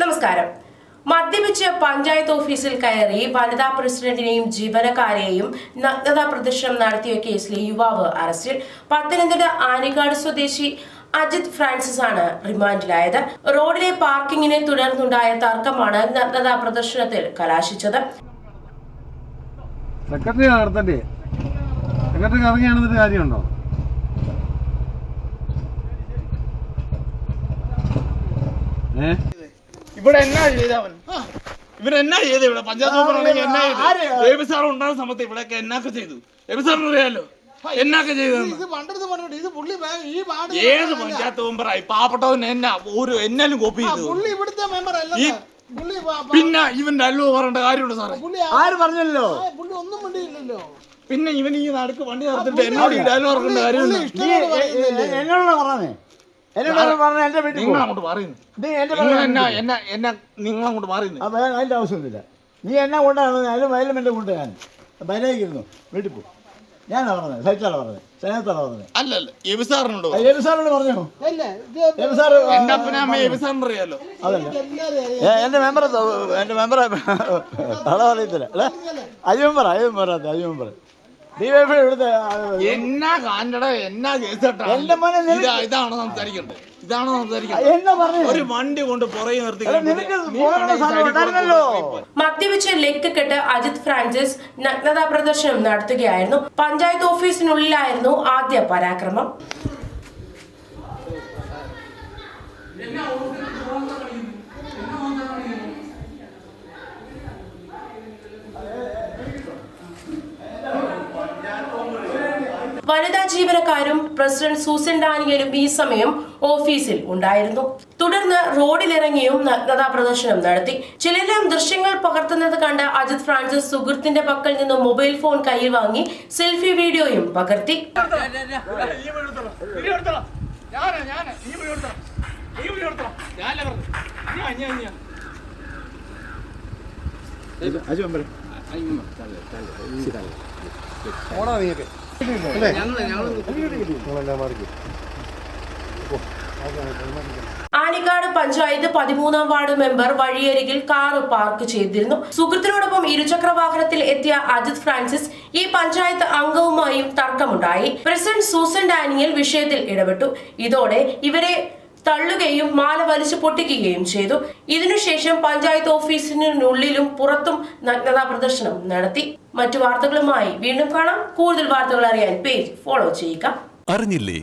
നമസ്കാരം. മദ്യപിച്ച് പഞ്ചായത്ത് ഓഫീസിൽ കയറി വനിതാ പ്രസിഡന്റിനെയും ജീവനക്കാരെയും നഗ്നതാ പ്രദർശനം നടത്തിയ കേസിലെ യുവാവ് അറസ്റ്റിൽ പത്തനംതിട്ട ആനിക്കാട് സ്വദേശി അജിത് ഫ്രാൻസിസ് ആണ് റിമാൻഡിലായത്. റോഡിലെ പാർക്കിങ്ങിനെ തുടർന്നുണ്ടായ തർക്കമാണ് നഗ്നതാ പ്രദർശനത്തിൽ കലാശിച്ചത്. സെക്രട്ടറി സെക്രട്ടറി ഇറങ്ങിയാണെന്നിട്ട് കാര്യമുണ്ടോ? ഇവിടെ എന്നാ ചെയ്തവൻ ഇവരെന്നാ എന്നാ ചെയ്ത് ഇവിടെ? പഞ്ചായത്ത് ഓഫറാണെങ്കിൽ എന്നാ ചെയ്തു? ബേബി സാർ ഉണ്ടാകുന്ന സമയത്ത് ഇവിടെയൊക്കെ എന്നാക്കെ ചെയ്തു? ബേബി സാറിന് അറിയാലോ? എന്നാക്കെ ചെയ്തു ഇത് പണ്ടത്തെ പറഞ്ഞിട്ട് ഇത് പുള്ളി ഈ വാർഡ് ഏത് പഞ്ചായത്ത് മെമ്പറായി? പാവപ്പെട്ടവൻ എന്നാ? ഒരു എന്നാലും കോപ്പി ചെയ്തു. പുള്ളി ഇവിടുത്തെ മെമ്പർ അല്ല പുള്ളി പ- പ- പിന്നെ ഇവന്റെ അല്ലു പറയേണ്ട കാര്യമുണ്ട് സാറേ. ആര് പറഞ്ഞല്ലോ? പുള്ളി ഒന്നും വേണ്ടിയില്ലല്ലോ പിന്നെ ഇവൻ ഈ നടുക്ക് വണ്ടി നടത്തിട്ട് എന്നോട് ഈ ഡയലോഗ് പറയേണ്ട കാര്യമുണ്ട്? എന്നോടാ പറഞ്ഞേ? എന്നോട് പറഞ്ഞ എന്റെ വീട്ടിൽ നിങ്ങൾ അങ്ങോട്ട് പറയുന്നു. നീ എന്റെ നിങ്ങൾ എന്നാ എന്നാ എന്നാ നിങ്ങൾ അങ്ങോട്ട് പറയുന്നു ആവശ്യമൊന്നുമില്ല. നീ എന്നെ കൊണ്ടാണ് ഞാനും വയലും എന്റെ കൊണ്ട് ഞാൻ ബൈനായിരുന്നു വീട്ടിൽ പോ. ഞാനാ പറഞ്ഞത് സൈറ്റാണ് പറഞ്ഞത് സ്നേഹത്താണ് പറഞ്ഞത്. അല്ലല്ല എബിസാറിനോട് ആ, എബി പറഞ്ഞു? അല്ല ഇത് എന്റെ അറിയാലോ. അതല്ല. ഏ, എന്റെ മെമ്പർ എന്റെ മെമ്പർ പറയത്തില്ല അല്ലേ? അയ്യോ പറ അയ്യോ പറ അയ്യോ എന്നാ കാണ്ടട എന്നാ കേസ് കേട്ടാ എന്റെ മോനെ നിനക്ക് ഇതാ ഇതാണ് സംസാരിക്കേണ്ടത് ഇതാണ് സംസാരിക്കേണ്ടത് എന്നാ പറഞ്ഞു? ഒരു വണ്ടി കൊണ്ട് പുറകെ നിർത്തി മദ്യപിച്ച് ലെക്ക് കെട്ട് അജിത് ഫ്രാൻസിസ് നഗ്നതാ പ്രദർശനം നടത്തുകയായിരുന്നു. പഞ്ചായത്ത് ഓഫീസിനുള്ളിലായിരുന്നു ആദ്യ പരാക്രമം. വനിതാ ജീവനക്കാരും പ്രസിഡന്റ് സൂസൻ ഡാനിയലും ഈ സമയം ഓഫീസിൽ ഉണ്ടായിരുന്നു തുടർന്ന് റോഡിലിറങ്ങിയും നഗ്നതാ പ്രദർശനം നടത്തി ചിലരെല്ലാം ദൃശ്യങ്ങൾ പകർത്തുന്നത് കണ്ട അജിത് ഫ്രാൻസിസ് സുഹൃത്തിന്റെ പക്കൽ നിന്ന് മൊബൈൽ ഫോൺ കയ്യിൽ വാങ്ങി സെൽഫി വീഡിയോയും പകർത്തി ഓടാ നീയൊക്കെ ആനിക്കാട് പഞ്ചായത്ത് പതിമൂന്നാം വാർഡ് മെമ്പർ വഴിയരികിൽ കാർ പാർക്ക് ചെയ്തിരുന്നു. സുഹൃത്തിനോടൊപ്പം ഇരുചക്ര വാഹനത്തിൽ എത്തിയ അജിത് ഫ്രാൻസിസ് ഈ പഞ്ചായത്ത് അംഗവുമായും തർക്കമുണ്ടായി. പ്രസിഡന്റ് സൂസൻ ഡാനിയൽ വിഷയത്തിൽ ഇടപെട്ടു. ഇതോടെ ഇവരെ തള്ളുകയും മാല വലിച്ചു പൊട്ടിക്കുകയും ചെയ്തു. ഇതിനുശേഷം പഞ്ചായത്ത് ഓഫീസിനുള്ളിലും പുറത്തും നഗ്നതാ പ്രദർശനം നടത്തി. മറ്റു വാർത്തകളുമായി വീണ്ടും കാണാം. കൂടുതൽ വാർത്തകൾ അറിയാൻ പേജ് ഫോളോ ചെയ്യുക. അറിഞ്ഞില്ലേ?